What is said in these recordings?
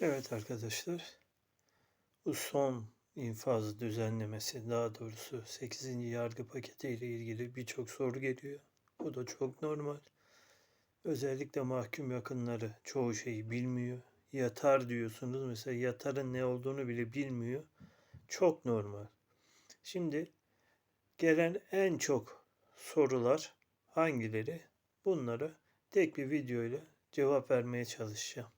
Evet arkadaşlar, bu son infaz düzenlemesi, daha doğrusu 8. yargı paketi ile ilgili birçok soru geliyor. Bu da çok normal. Özellikle mahkum yakınları çoğu şeyi bilmiyor. Yatar diyorsunuz. Mesela yatarın ne olduğunu bile bilmiyor. Çok normal. Şimdi gelen en çok sorular hangileri? Bunlara tek bir videoyla cevap vermeye çalışacağım.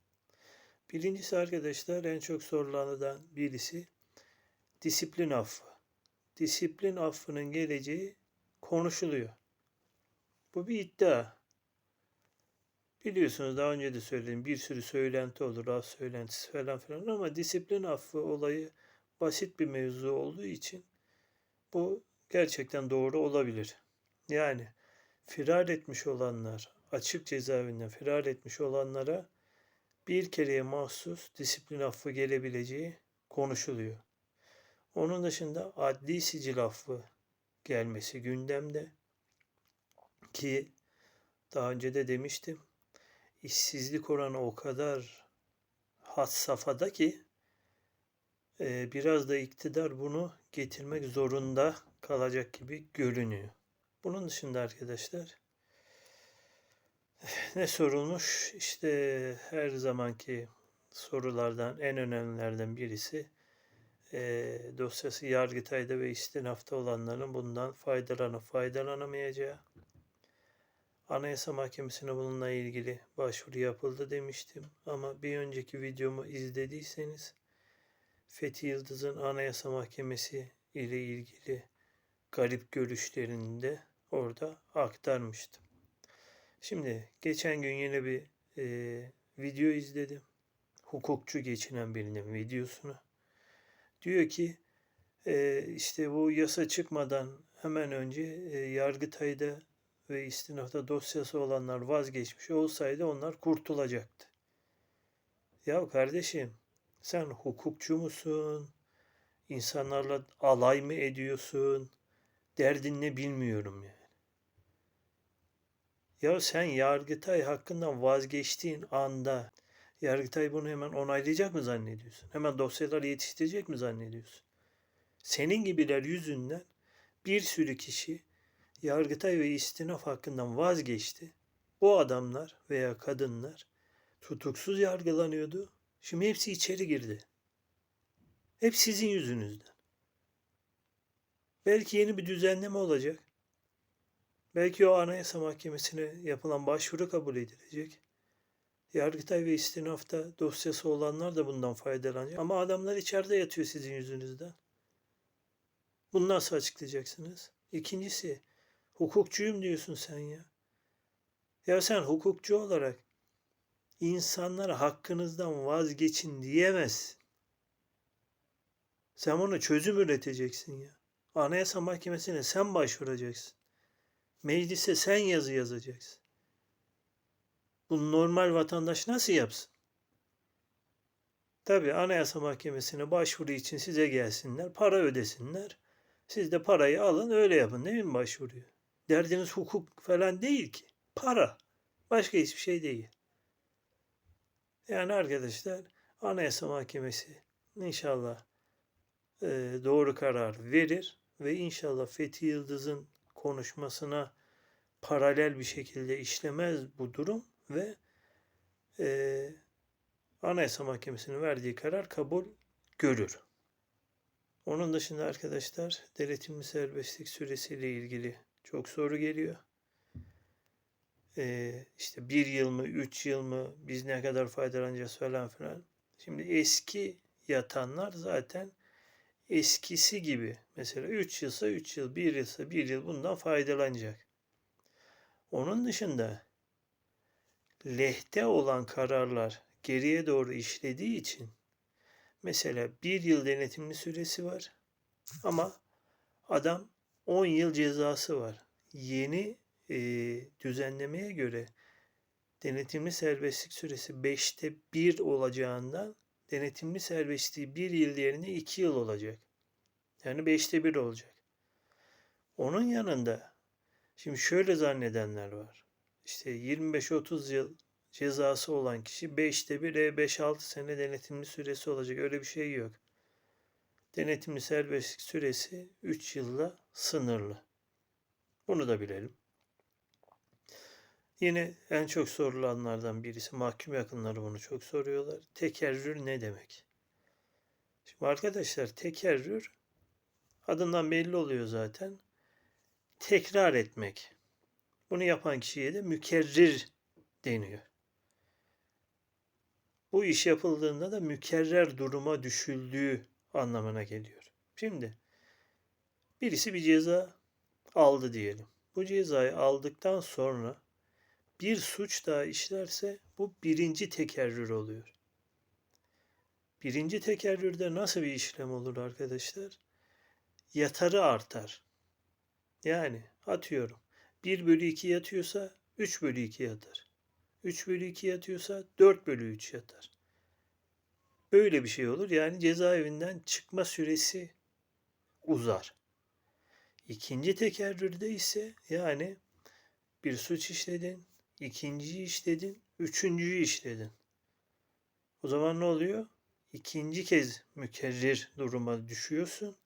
Birincisi arkadaşlar en çok sorulardan birisi disiplin affı. Disiplin affının geleceği konuşuluyor. Bu bir iddia. Biliyorsunuz daha önce de söyledim bir sürü söylenti olur, af söylentisi falan filan ama disiplin affı olayı basit bir mevzu olduğu için bu gerçekten doğru olabilir. Yani firar etmiş olanlar, açık cezaevinden firar etmiş olanlara bir kereye mahsus disiplin affı gelebileceği konuşuluyor. Onun dışında adli sicil affı gelmesi gündemde ki daha önce de demiştim işsizlik oranı o kadar had safhada ki e, biraz da iktidar bunu getirmek zorunda kalacak gibi görünüyor. Bunun dışında arkadaşlar ne sorulmuş? İşte her zamanki sorulardan en önemlilerden birisi e, dosyası Yargıtay'da ve istinafta olanların bundan faydalanıp faydalanamayacağı. Anayasa Mahkemesi'ne bununla ilgili başvuru yapıldı demiştim. Ama bir önceki videomu izlediyseniz Fethi Yıldız'ın Anayasa Mahkemesi ile ilgili garip görüşlerini de orada aktarmıştım. Şimdi geçen gün yine bir e, video izledim. Hukukçu geçinen birinin videosunu. Diyor ki e, işte bu yasa çıkmadan hemen önce e, Yargıtay'da ve istinafta dosyası olanlar vazgeçmiş olsaydı onlar kurtulacaktı. Ya kardeşim sen hukukçu musun? İnsanlarla alay mı ediyorsun? Derdin ne bilmiyorum yani. Ya sen Yargıtay hakkından vazgeçtiğin anda Yargıtay bunu hemen onaylayacak mı zannediyorsun? Hemen dosyaları yetiştirecek mi zannediyorsun? Senin gibiler yüzünden bir sürü kişi Yargıtay ve istinaf hakkından vazgeçti. Bu adamlar veya kadınlar tutuksuz yargılanıyordu. Şimdi hepsi içeri girdi. Hep sizin yüzünüzden. Belki yeni bir düzenleme olacak. Belki o Anayasa Mahkemesi'ne yapılan başvuru kabul edilecek. Yargıtay ve istinafta dosyası olanlar da bundan faydalanacak. Ama adamlar içeride yatıyor sizin yüzünüzden. Bunu nasıl açıklayacaksınız? İkincisi, hukukçuyum diyorsun sen ya. Ya sen hukukçu olarak insanlara hakkınızdan vazgeçin diyemezsin. Sen bunu çözüm üreteceksin ya. Anayasa Mahkemesi'ne sen başvuracaksın. Meclise sen yazı yazacaksın. Bunu normal vatandaş nasıl yapsın? Tabi Anayasa Mahkemesi'ne başvuru için size gelsinler, para ödesinler. Siz de parayı alın öyle yapın değil mi başvuruyu? Derdiniz hukuk falan değil ki. Para. Başka hiçbir şey değil. Yani arkadaşlar Anayasa Mahkemesi inşallah e, doğru karar verir ve inşallah Fethi Yıldız'ın konuşmasına paralel bir şekilde işlemez bu durum ve e, Anayasa Mahkemesi'nin verdiği karar kabul görür. Onun dışında arkadaşlar denetimli serbestlik süresiyle ilgili çok soru geliyor. Ee, işte bir yıl mı, üç yıl mı, biz ne kadar faydalanacağız falan filan. Şimdi eski yatanlar zaten eskisi gibi. Mesela 3 yılsa 3 yıl, 1 yılsa 1 yıl bundan faydalanacak. Onun dışında lehte olan kararlar geriye doğru işlediği için mesela 1 yıl denetimli süresi var ama adam 10 yıl cezası var. Yeni e, düzenlemeye göre denetimli serbestlik süresi 5'te 1 olacağından denetimli serbestliği bir yıl yerine iki yıl olacak. Yani beşte bir olacak. Onun yanında şimdi şöyle zannedenler var. İşte 25-30 yıl cezası olan kişi 5'te 1 e 5-6 sene denetimli süresi olacak. Öyle bir şey yok. Denetimli serbestlik süresi 3 yılla sınırlı. Bunu da bilelim. Yine en çok sorulanlardan birisi mahkum yakınları bunu çok soruyorlar. Tekerrür ne demek? Şimdi arkadaşlar tekerrür adından belli oluyor zaten. Tekrar etmek. Bunu yapan kişiye de mükerrir deniyor. Bu iş yapıldığında da mükerrer duruma düşüldüğü anlamına geliyor. Şimdi birisi bir ceza aldı diyelim. Bu cezayı aldıktan sonra bir suç daha işlerse bu birinci tekerrür oluyor. Birinci tekerrürde nasıl bir işlem olur arkadaşlar? Yatarı artar. Yani atıyorum 1 bölü 2 yatıyorsa 3 bölü 2 yatar. 3 bölü 2 yatıyorsa 4 bölü 3 yatar. Böyle bir şey olur. Yani cezaevinden çıkma süresi uzar. İkinci tekerrürde ise yani bir suç işledin, ikinciyi işledin, üçüncüyü işledin. O zaman ne oluyor? İkinci kez mükerrir duruma düşüyorsun.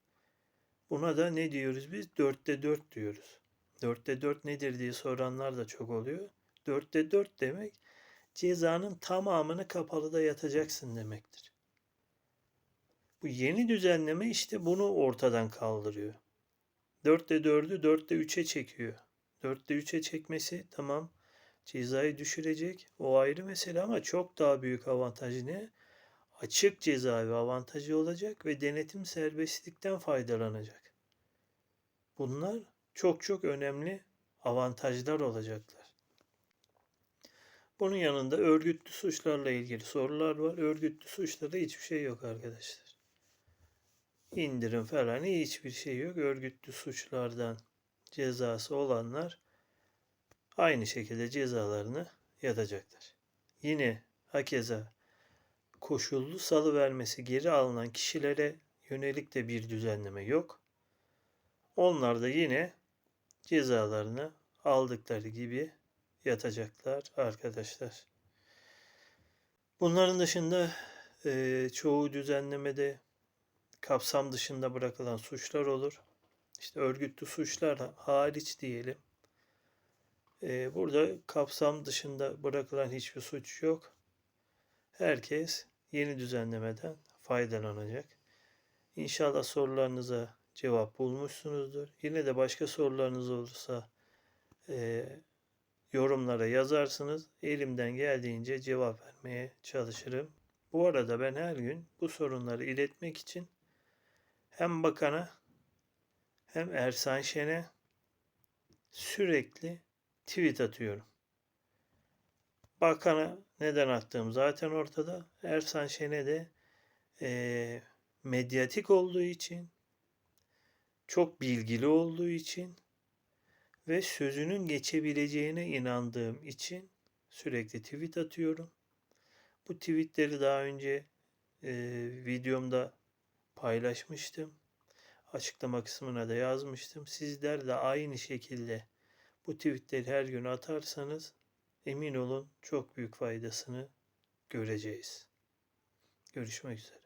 Buna da ne diyoruz biz? Dörtte dört diyoruz. Dörtte dört nedir diye soranlar da çok oluyor. Dörtte dört demek cezanın tamamını kapalıda yatacaksın demektir. Bu yeni düzenleme işte bunu ortadan kaldırıyor. Dörtte dördü dörtte üçe çekiyor. Dörtte üçe çekmesi tamam cezayı düşürecek. O ayrı mesele ama çok daha büyük avantajı ne? Açık cezaevi avantajı olacak ve denetim serbestlikten faydalanacak. Bunlar çok çok önemli avantajlar olacaklar. Bunun yanında örgütlü suçlarla ilgili sorular var. Örgütlü suçlarda hiçbir şey yok arkadaşlar. İndirim falan hiçbir şey yok. Örgütlü suçlardan cezası olanlar aynı şekilde cezalarını yatacaklar. Yine hakeza koşullu salı vermesi geri alınan kişilere yönelik de bir düzenleme yok. Onlar da yine cezalarını aldıkları gibi yatacaklar arkadaşlar. Bunların dışında e, çoğu düzenlemede kapsam dışında bırakılan suçlar olur. İşte örgütlü suçlar hariç diyelim. E, burada kapsam dışında bırakılan hiçbir suç yok. Herkes yeni düzenlemeden faydalanacak. İnşallah sorularınıza cevap bulmuşsunuzdur. Yine de başka sorularınız olursa e, yorumlara yazarsınız. Elimden geldiğince cevap vermeye çalışırım. Bu arada ben her gün bu sorunları iletmek için hem bakana hem Ersan Şen'e sürekli tweet atıyorum. Bakana neden attığım zaten ortada. Ersan Şen'e de e, medyatik olduğu için çok bilgili olduğu için ve sözünün geçebileceğine inandığım için sürekli tweet atıyorum. Bu tweetleri daha önce e, videomda paylaşmıştım. Açıklama kısmına da yazmıştım. Sizler de aynı şekilde bu tweetleri her gün atarsanız emin olun çok büyük faydasını göreceğiz. Görüşmek üzere.